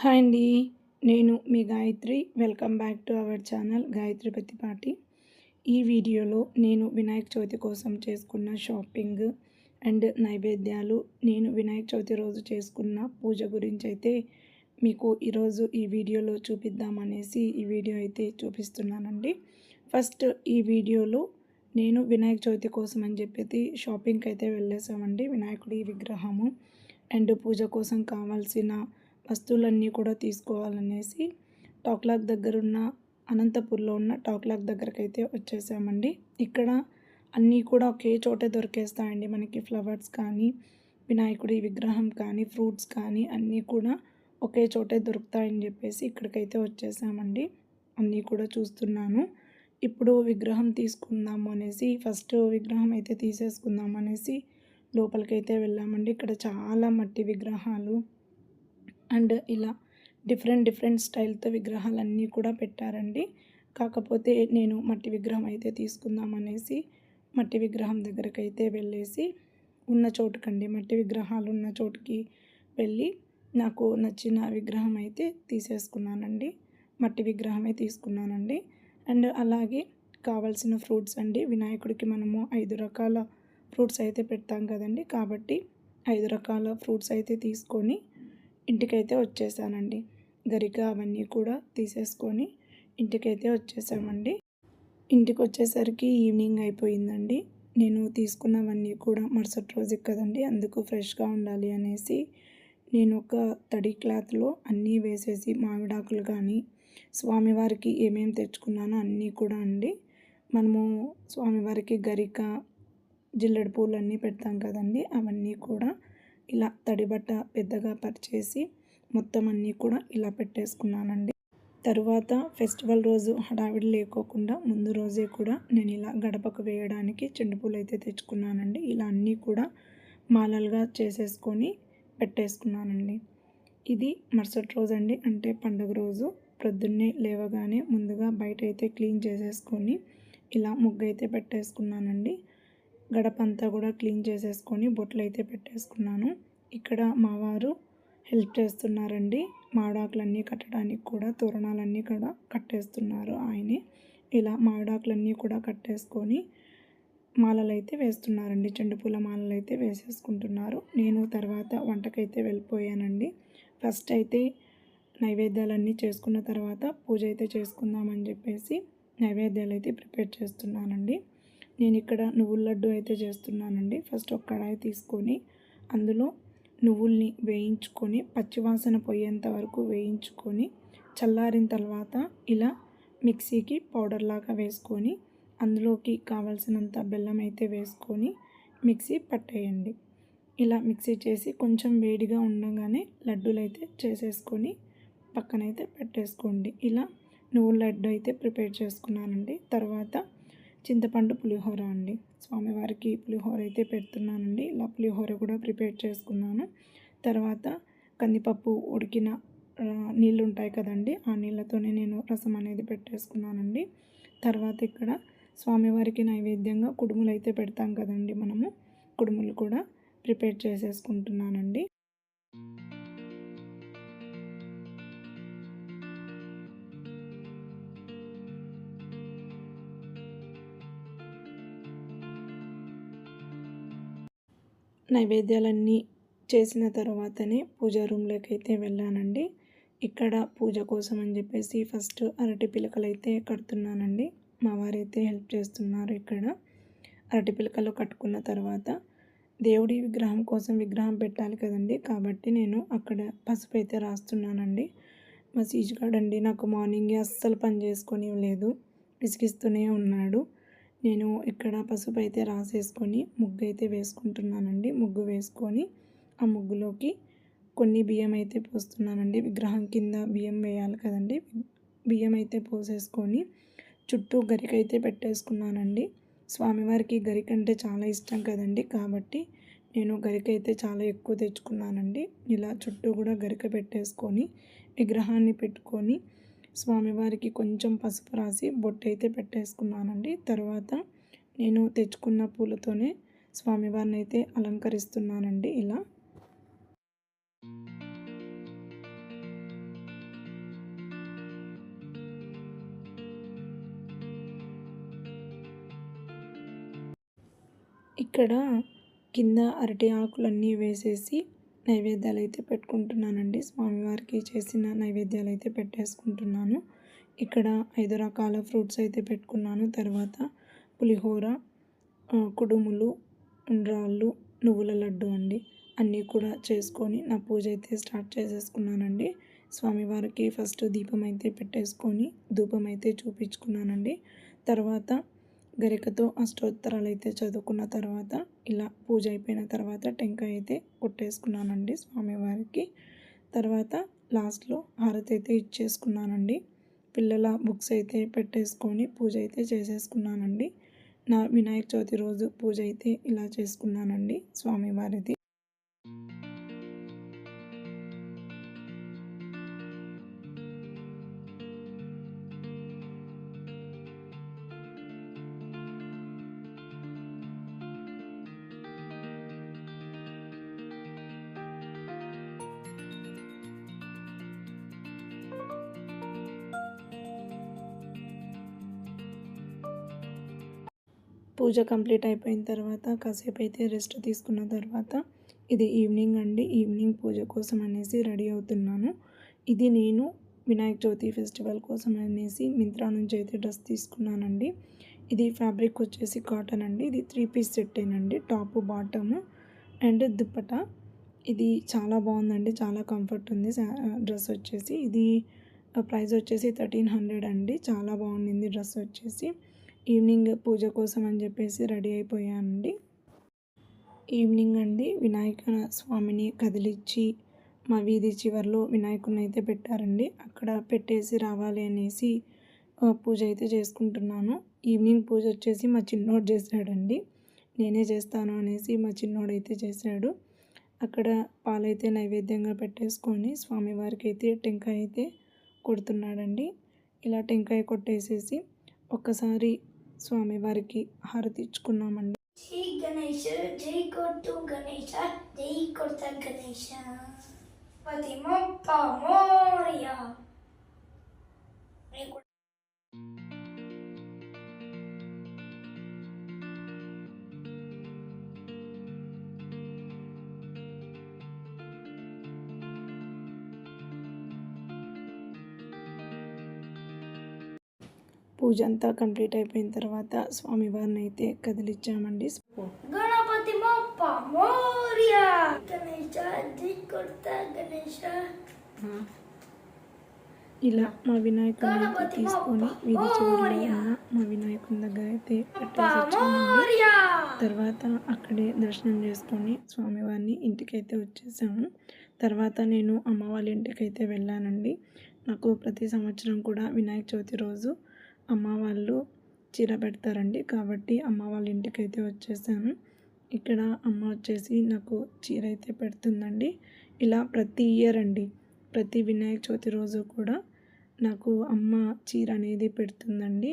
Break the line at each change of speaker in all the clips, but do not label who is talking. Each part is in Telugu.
హాయ్ అండి. నేను మీ Gayatri. Welcome back to our channel Gayatri Prathipati. ఈ వీడియోలో నేను వినాయక చవితి కోసం చేసుకున్న షాపింగ్ అండ్ నైవేద్యాలు నేను వినాయక చవితి రోజు చేసుకున్న పూజ గురించి అయితే మీకు ఈరోజు ఈ వీడియోలో చూపిద్దామనేసి ఈ వీడియో అయితే చూపిస్తున్నానండి. ఫస్ట్ ఈ వీడియోలో నేను వినాయక చవితి కోసం అని చెప్పేసి షాపింగ్కి అయితే వెళ్ళేసామండి. వినాయకుడి విగ్రహము అండ్ పూజ కోసం కావాల్సిన వస్తువులన్నీ కూడా తీసుకోవాలనేసి టాక్లాక్ దగ్గర ఉన్న అనంతపూర్లో ఉన్న టాక్లాక్ దగ్గరకు అయితే వచ్చేసామండి. ఇక్కడ అన్నీ కూడా ఒకే చోటే దొరికేస్తాయండి మనకి ఫ్లవర్స్ కానీ వినాయకుడి విగ్రహం కానీ ఫ్రూట్స్ కానీ అన్నీ కూడా ఒకే చోటే దొరుకుతాయని చెప్పేసి ఇక్కడికైతే వచ్చేసామండి. అన్నీ కూడా చూస్తున్నాను. ఇప్పుడు విగ్రహం తీసుకుందాము అనేసి ఫస్ట్ విగ్రహం అయితే తీసేసుకుందాం అనేసి లోపలికైతే వెళ్ళామండి. ఇక్కడ చాలా మట్టి విగ్రహాలు అండ్ ఇలా డిఫరెంట్ డిఫరెంట్ స్టైల్తో విగ్రహాలన్నీ కూడా పెట్టారండి. కాకపోతే నేను మట్టి విగ్రహం అయితే తీసుకుందాం అనేసి మట్టి విగ్రహం దగ్గరకు అయితే వెళ్ళేసి ఉన్న చోటుకండి. మట్టి విగ్రహాలు ఉన్న చోటుకి వెళ్ళి నాకు నచ్చిన విగ్రహం అయితే తీసేసుకున్నానండి. మట్టి విగ్రహమే తీసుకున్నానండి. అండ్ అలాగే కావాల్సిన ఫ్రూట్స్ అండి. వినాయకుడికి మనము ఐదు రకాల ఫ్రూట్స్ అయితే పెడతాం కదండి. కాబట్టి ఐదు రకాల ఫ్రూట్స్ అయితే తీసుకొని ఇంటికైతే వచ్చేసానండి. గరిక అవన్నీ కూడా తీసేసుకొని ఇంటికైతే వచ్చేసామండి. ఇంటికి వచ్చేసరికి ఈవినింగ్ అయిపోయిందండి. నేను తీసుకున్నవన్నీ కూడా మరుసటి రోజుకి కదండి అందుకు ఫ్రెష్గా ఉండాలి అనేసి నేను ఒక తడి క్లాత్లో అన్నీ వేసేసి మామిడాకులు కానీ స్వామివారికి ఏమేమి తెచ్చుకున్నానో అన్నీ కూడా అండి. మనము స్వామివారికి గరిక జిల్లెడు పూలు అన్నీ పెడతాం కదండి అవన్నీ కూడా ఇలా తడిబట్ట పెద్దగా పరిచేసి మొత్తం అన్నీ కూడా ఇలా పెట్టేసుకున్నానండి. తరువాత ఫెస్టివల్ రోజు హడావిడి లేకోకుండా ముందు రోజే కూడా నేను ఇలా గడపకు వేయడానికి చెండుపూలు అయితే తెచ్చుకున్నానండి. ఇలా అన్నీ కూడా మాలలుగా చేసేసుకొని పెట్టేసుకున్నానండి. ఇది మరుసటి రోజు అండి. అంటే పండుగ రోజు ప్రొద్దున్నే లేవగానే ముందుగా బయట అయితే క్లీన్ చేసేసుకొని ఇలా ముగ్గు అయితే పెట్టేసుకున్నానండి. గడపంతా కూడా క్లీన్ చేసేసుకొని బొట్లు అయితే పెట్టేసుకున్నాను. ఇక్కడ మా వారు హెల్ప్ చేస్తున్నారండి. మావిడాకులన్నీ కట్టడానికి కూడా తోరణాలన్నీ కూడా కట్టేస్తున్నారు ఆయనే. ఇలా మావిడాకులన్నీ కూడా కట్టేసుకొని మాలలు అయితే వేస్తున్నారండి. చెండుపూల మాలలు అయితే వేసేసుకుంటున్నారు. నేను తర్వాత వంటకైతే వెళ్ళిపోయానండి. ఫస్ట్ అయితే నైవేద్యాలన్నీ చేసుకున్న తర్వాత పూజ అయితే చేసుకుందామని చెప్పేసి నైవేద్యాలు అయితే ప్రిపేర్ చేస్తున్నానండి. నేను ఇక్కడ నువ్వుల లడ్డు అయితే చేస్తున్నానండి. ఫస్ట్ ఒక కడాయి తీసుకొని అందులో నువ్వుల్ని వేయించుకొని పచ్చివాసన పోయేంత వరకు వేయించుకొని చల్లారిన తర్వాత ఇలా మిక్సీకి పౌడర్ లాగా వేసుకొని అందులోకి కావలసినంత బెల్లం అయితే వేసుకొని మిక్సీ పట్టేయండి. ఇలా మిక్సీ చేసి కొంచెం వేడిగా ఉండగానే లడ్డూలు అయితే చేసేసుకొని పక్కనైతే పెట్టేసుకోండి. ఇలా నువ్వుల లడ్డు అయితే ప్రిపేర్ చేసుకున్నానండి. తర్వాత చింతపండు పులిహోర అండి. స్వామివారికి పులిహోర అయితే పెడుతున్నానండి. ఇలా పులిహోర కూడా ప్రిపేర్ చేసుకున్నాను. తర్వాత కందిపప్పు ఉడికిన నీళ్ళు ఉంటాయి కదండి ఆ నీళ్ళతోనే నేను రసం అనేది పెట్టేసుకున్నానండి. తర్వాత ఇక్కడ స్వామివారికి నైవేద్యంగా కుడుములు అయితే పెడతాం కదండి మనము. కుడుములు కూడా ప్రిపేర్ చేసేసుకుంటున్నానండి. నైవేద్యాలన్నీ చేసిన తర్వాతనే పూజా రూమ్లోకి అయితే వెళ్ళానండి. ఇక్కడ పూజ కోసం అని చెప్పేసి ఫస్ట్ అరటి పిలకలు అయితే కడుతున్నానండి. మా వారైతే హెల్ప్ చేస్తున్నారు ఇక్కడ. అరటి పిలకలు కట్టుకున్న తర్వాత దేవుడి విగ్రహం కోసం విగ్రహం పెట్టాలి కదండి. కాబట్టి నేను అక్కడ పసుపు అయితే రాస్తున్నానండి. మా సీజుగాడు అండి నాకు మార్నింగే అస్సలు పని చేసుకొని లేదు విసిగిస్తూనే ఉన్నాడు. నేను ఇక్కడ పసుపు అయితే రాసేసుకొని ముగ్గు అయితే వేసుకుంటున్నానండి. ముగ్గు వేసుకొని ఆ ముగ్గులోకి కొన్ని బియ్యం అయితే పోస్తున్నానండి. విగ్రహం కింద బియ్యం వేయాలి కదండి. బియ్యం అయితే పోసేసుకొని చుట్టూ గరిక అయితే పెట్టేసుకున్నానండి. స్వామివారికి గరిక అంటే చాలా ఇష్టం కదండి. కాబట్టి నేను గరిక అయితే చాలా ఎక్కువ తెచ్చుకున్నానండి. ఇలా చుట్టూ కూడా గరిక పెట్టేసుకొని విగ్రహాన్ని పెట్టుకొని స్వామివారికి కొంచెం పసుపు రాసి బొట్టు అయితే పెట్టేసుకున్నానండి. తర్వాత నేను తెచ్చుకున్న పూలతోనే స్వామివారిని అయితే అలంకరిస్తున్నానండి ఇలా. ఇక్కడ కింద అరటి ఆకులన్నీ వేసేసి నైవేద్యాలు అయితే పెట్టుకుంటున్నానండి. స్వామివారికి చేసిన నైవేద్యాలు అయితే పెట్టేసుకుంటున్నాను. ఇక్కడ ఐదు రకాల ఫ్రూట్స్ అయితే పెట్టుకున్నాను. తర్వాత పులిహోర కుడుములు ఉండ్రాళ్ళు నువ్వుల లడ్డు అండి. అన్నీ కూడా చేసుకొని నా పూజ అయితే స్టార్ట్ చేసేసుకున్నానండి. స్వామివారికి ఫస్ట్ దీపం అయితే పెట్టేసుకొని ధూపం అయితే చూపించుకున్నానండి. తర్వాత గరికతో అష్టోత్తరాలు అయితే చదువుకున్న తర్వాత ఇలా పూజ అయిపోయిన తర్వాత టెంకాయ అయితే కొట్టేసుకున్నానండి స్వామివారికి. తర్వాత లాస్ట్లో హారతి అయితే ఇచ్చేసుకున్నానండి. పిల్లల బుక్స్ అయితే పెట్టేసుకొని పూజ అయితే చేసేసుకున్నానండి. నా వినాయక చవితి రోజు పూజ అయితే ఇలా చేసుకున్నానండి స్వామివారిది. పూజ కంప్లీట్ అయిపోయిన తర్వాత కాసేపు అయితే రెస్ట్ తీసుకున్న తర్వాత ఇది ఈవినింగ్ అండి. ఈవినింగ్ పూజ కోసం అనేసి రెడీ అవుతున్నాను. ఇది నేను వినాయక చవితి ఫెస్టివల్ కోసం అనేసి మింత్రా నుంచి అయితే డ్రెస్ తీసుకున్నానండి. ఇది ఫ్యాబ్రిక్ వచ్చేసి కాటన్ అండి. ఇది త్రీ పీస్ సెట్టేనండి టాప్ బాటమ్ అండ్ దుప్పట. ఇది చాలా బాగుందండి. చాలా కంఫర్ట్ ఉంది. డ్రెస్ వచ్చేసి. ఇది ప్రైస్ వచ్చేసి థర్టీన్ హండ్రెడ్ అండి. చాలా బాగుంది డ్రెస్ వచ్చేసి. ఈవినింగ్ పూజ కోసం అని చెప్పేసి రెడీ అయిపోయానండి. ఈవినింగ్ అండి వినాయక స్వామిని కదిలిచ్చి మా వీధి చివరిలో వినాయకుడిని అయితే పెట్టారండి. అక్కడ పెట్టేసి రావాలి అనేసి పూజ అయితే చేసుకుంటున్నాను. ఈవినింగ్ పూజ వచ్చేసి మా చిన్నోడు చేశాడండి. నేనే చేస్తాను అనేసి మా చిన్నోడు అయితే చేశాడు. అక్కడ పాలైతే నైవేద్యంగా పెట్టేసుకొని స్వామివారికి అయితే టెంకాయ అయితే కొడుతున్నాడండి. ఇలా టెంకాయ కొట్టేసేసి ఒక్కసారి స్వామివారికి హారతి ఇచ్చుకున్నామండి.
జై గణేష జై కొట్టు గణేష జై కొట్ట గణేష పతి మొప్ప మోరియా
పూజ అంతా కంప్లీట్ అయిపోయిన తర్వాత స్వామివారిని అయితే కదిలిచ్చామండి.
గణపతి
ఇలా మా వినాయకుడిని అయితే తీసుకొని వీధి చివరిలో ఉన్న మా వినాయకుని దగ్గర అయితే పెట్టేసి తర్వాత అక్కడే దర్శనం చేసుకొని స్వామివారిని ఇంటికైతే వచ్చేసాము. తర్వాత నేను అమ్మ వాళ్ళ ఇంటికైతే వెళ్ళానండి. నాకు ప్రతి సంవత్సరం కూడా వినాయక చవితి రోజు అమ్మ వాళ్ళు చీర పెడతారండి. కాబట్టి అమ్మ వాళ్ళ ఇంటికైతే వచ్చేసాను. ఇక్కడ అమ్మ వచ్చేసి నాకు చీర అయితే పెడుతుందండి. ఇలా ప్రతి ఇయర్ అండి. ప్రతి వినాయక చవితి రోజు కూడా నాకు అమ్మ చీర అనేది పెడుతుందండి.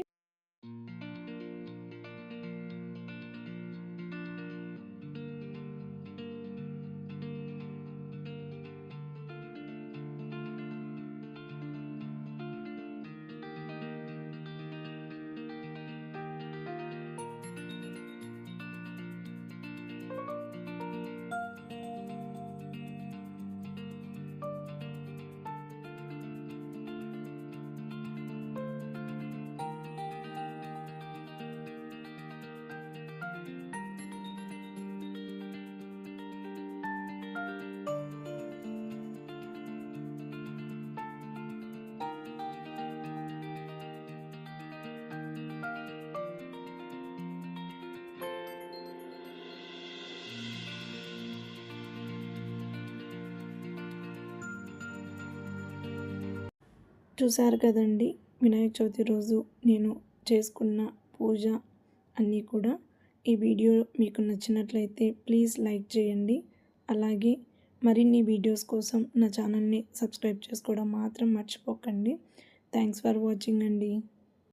చూసారు కదండి వినాయక చవితి రోజు నేను చేసుకున్న పూజ అన్నీ కూడా. ఈ వీడియో మీకు నచ్చినట్లయితే ప్లీజ్ లైక్ చేయండి. అలాగే మరిన్ని వీడియోస్ కోసం నా ఛానల్ని సబ్స్క్రైబ్ చేసుకోవడం మాత్రం మర్చిపోకండి. థ్యాంక్స్ ఫర్ వాచింగ్ అండి.